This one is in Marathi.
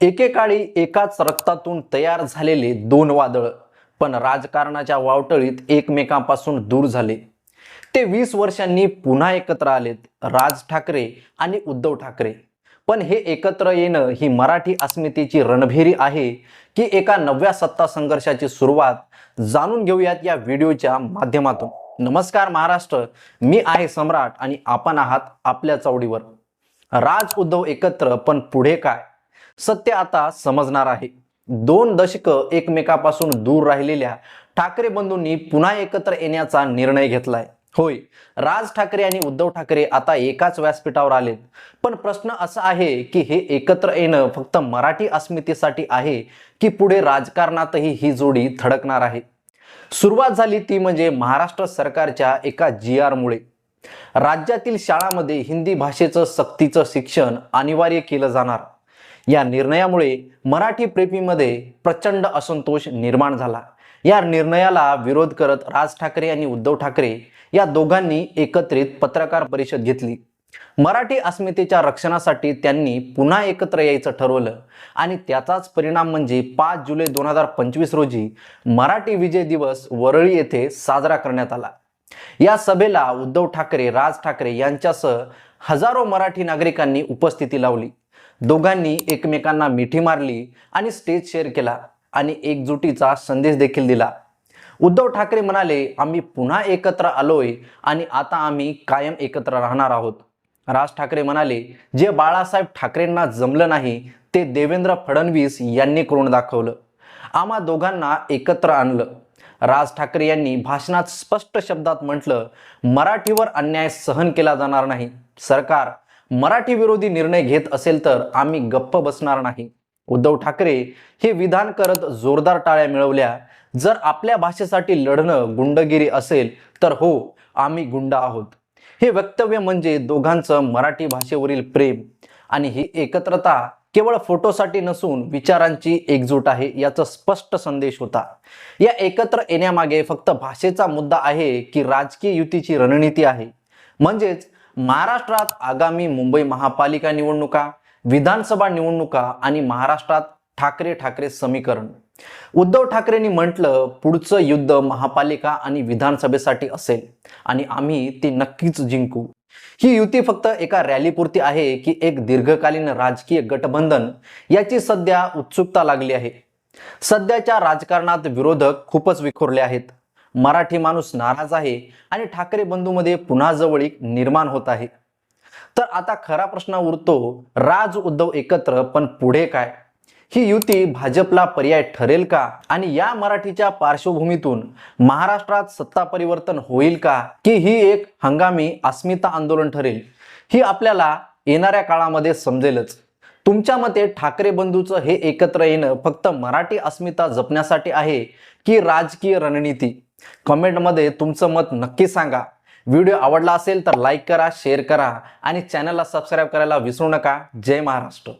एकेकाळी एकाच रक्तातून तयार झालेले दोन वादळ पण राजकारणाच्या वावटळीत एकमेकांपासून दूर झाले. ते वीस वर्षांनी पुन्हा एकत्र आलेत राज ठाकरे आणि उद्धव ठाकरे. पण हे एकत्र येणं ही मराठी अस्मितेची रणभेरी आहे की एका नव्या सत्ता संघर्षाची सुरुवात जाणून घेऊयात या व्हिडिओच्या माध्यमातून. नमस्कार महाराष्ट्र मी आहे सम्राट आणि आपण आहात आपल्या चावडीवर राज उद्धव एकत्र पण पुढे काय? सत्य आता समजणार आहे. दोन दशकं एकमेकापासून दूर राहिलेल्या ठाकरे बंधूंनी पुन्हा एकत्र येण्याचा निर्णय घेतलाय. होय राज ठाकरे आणि उद्धव ठाकरे आता एकाच व्यासपीठावर आलेत. पण प्रश्न असा आहे की हे एकत्र येणं फक्त मराठी अस्मितेसाठी आहे की पुढे राजकारणातही ही जोडी थडकणार आहे? सुरुवात झाली ती म्हणजे महाराष्ट्र सरकारच्या एका जी आरमुळे राज्यातील शाळामध्ये हिंदी भाषेचं सक्तीचं शिक्षण अनिवार्य केलं जाणार. या निर्णयामुळे मराठी प्रेमीमध्ये प्रचंड असंतोष निर्माण झाला. या निर्णयाला विरोध करत राज ठाकरे आणि उद्धव ठाकरे या दोघांनी एकत्रित पत्रकार परिषद घेतली. मराठी अस्मितेच्या रक्षणासाठी त्यांनी पुन्हा एकत्र यायचं ठरवलं आणि त्याचाच परिणाम म्हणजे पाच जुलै दोन हजार पंचवीस रोजी मराठी विजय दिवस वरळी येथे साजरा करण्यात आला. या सभेला उद्धव ठाकरे राज ठाकरे यांच्यासह हजारो मराठी नागरिकांनी उपस्थिती लावली. दोघांनी एकमेकांना मिठी मारली आणि स्टेज शेअर केला आणि एकजुटीचा संदेश देखील दिला. उद्धव ठाकरे म्हणाले आम्ही पुन्हा एकत्र आलोय आणि आता आम्ही कायम एकत्र राहणार आहोत. राज ठाकरे म्हणाले जे बाळासाहेब ठाकरेंना जमलं नाही ते देवेंद्र फडणवीस यांनी करून दाखवलं. आम्हा दोघांना एकत्र आणलं. राज ठाकरे यांनी भाषणात स्पष्ट शब्दात म्हटलं मराठीवर अन्याय सहन केला जाणार नाही. सरकार मराठी विरोधी निर्णय घेत असेल तर आम्ही गप्प बसणार नाही. उद्धव ठाकरे हे विधान करत जोरदार टाळ्या मिळवल्या. जर आपल्या भाषेसाठी लढणं गुंडगिरी असेल तर हो आम्ही गुंड आहोत. हे वक्तव्य म्हणजे दोघांचं मराठी भाषेवरील प्रेम. आणि ही एकत्रता केवळ फोटोसाठी नसून विचारांची एकजूट आहे याचा स्पष्ट संदेश होता. या एकत्र येण्यामागे फक्त भाषेचा मुद्दा आहे की राजकीय युतीची रणनीती आहे. म्हणजेच महाराष्ट्रात आगामी मुंबई महापालिका निवडणुका विधानसभा निवडणुका आणि महाराष्ट्रात ठाकरे ठाकरे समीकरण. उद्धव ठाकरेंनी म्हटलं पुढचं युद्ध महापालिका आणि विधानसभेसाठी असेल आणि आम्ही ती नक्कीच जिंकू. ही युती फक्त एका रॅलीपुरती आहे की एक दीर्घकालीन राजकीय गठबंधन याची सध्या उत्सुकता लागली आहे. सध्याच्या राजकारणात विरोधक खूपच विखुरले आहेत. मराठी माणूस नाराज आहे आणि ठाकरे बंधूमध्ये पुन्हा जवळीक निर्माण होत आहे. तर आता खरा प्रश्न उरतो राज उद्धव एकत्र पण पुढे काय? ही युती भाजपला पर्याय ठरेल का? आणि या मराठीच्या पार्श्वभूमीतून महाराष्ट्रात सत्ता परिवर्तन होईल का? की ही एक हंगामी अस्मिता आंदोलन ठरेल? ही आपल्याला येणाऱ्या काळामध्ये समजेलच. तुमच्या मते ठाकरे बंधूचं हे एकत्र येणं फक्त मराठी अस्मिता जपण्यासाठी आहे की राजकीय रणनीती? कमेंटमध्ये तुमचं मत नक्की सांगा. व्हिडिओ आवडला असेल तर लाईक करा शेअर करा आणि चॅनलला सबस्क्राईब करायला विसरू नका. जय महाराष्ट्र.